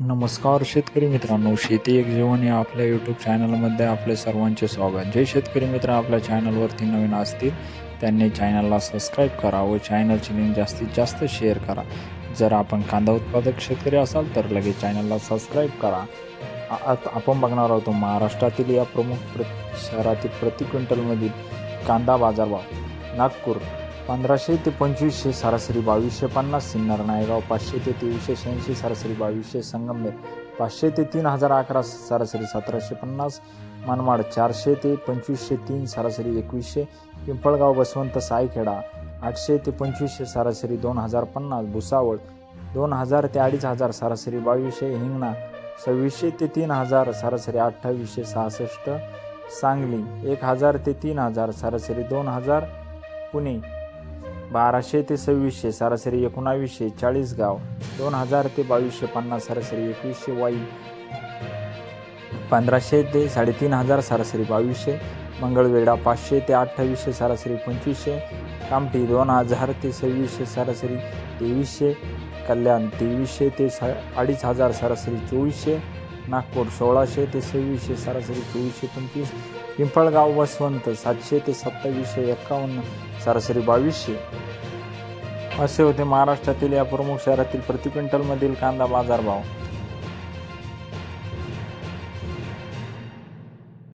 नमस्कार शेतकरी मित्रांनो शेती एक जीवन या आपल्या यूट्यूब चॅनलमध्ये आपले सर्वांचे स्वागत. जे शेतकरी मित्र आपल्या चॅनलवरती नवीन असतील त्यांनी चॅनलला सबस्क्राईब करा व चॅनलची लिंक जास्तीत जास्त शेअर करा. जर आपण कांदा उत्पादक शेतकरी असाल तर लगेच चॅनलला सबस्क्राईब करा. आता आपण बघणार आहोत महाराष्ट्रातील या प्रमुख प्र शहरातील प्रति क्विंटलमधील कांदा बाजारभाव नागपूर पंधराशे ते पंचवीसशे सरासरी बावीसशे पन्नास सिन्नर नायगाव पाचशे ते तेवीसशे शहाऐंशी सरासरी बावीसशे संगमनेर पाचशे ते तीन हजार अकरा सरासरी सतराशे पन्नास मनमाड चारशे ते पंचवीसशे तीन सरासरी एकवीसशे पिंपळगाव बसवंत सायखेडा आठशे ते पंचवीसशे सरासरी दोन हजार पन्नास भुसावळ दोन हजार ते अडीच हजार सरासरी बावीसशे हिंगणा सव्वीसशे ते तीन हजार सरासरी अठ्ठावीसशे सहासष्ट सांगली एक हजार ते तीन हजार सरासरी दोन हजार पुणे बाराशे ते सव्वीसशे सरासरी एकोणावीसशे चाळीस गाव दोन हजार ते बावीसशे पन्नास सरासरी एकवीसशे वाई. पंधराशे ते साडेतीन हजार सरासरी बावीसशे. मंगळवेढा पाचशे ते अठ्ठावीसशे सरासरी पंचवीसशे. कामठी दोन हजार ते सव्वीसशे सरासरी तेवीसशे. कल्याण तेवीसशे ते सा अडीच हजार सरासरी चोवीसशे. नागपूर सोळाशे ते सव्वीसशे सरासरी चोवीसशे पंचवीस. पिंपळगाव वसवंत सातशे ते सत्तावीसशे एक्कावन्न सरासरी बावीसशे. असे होते महाराष्ट्रातील या प्रमुख शहरातील प्रति क्विंटलमधील कांदा बाजारभाव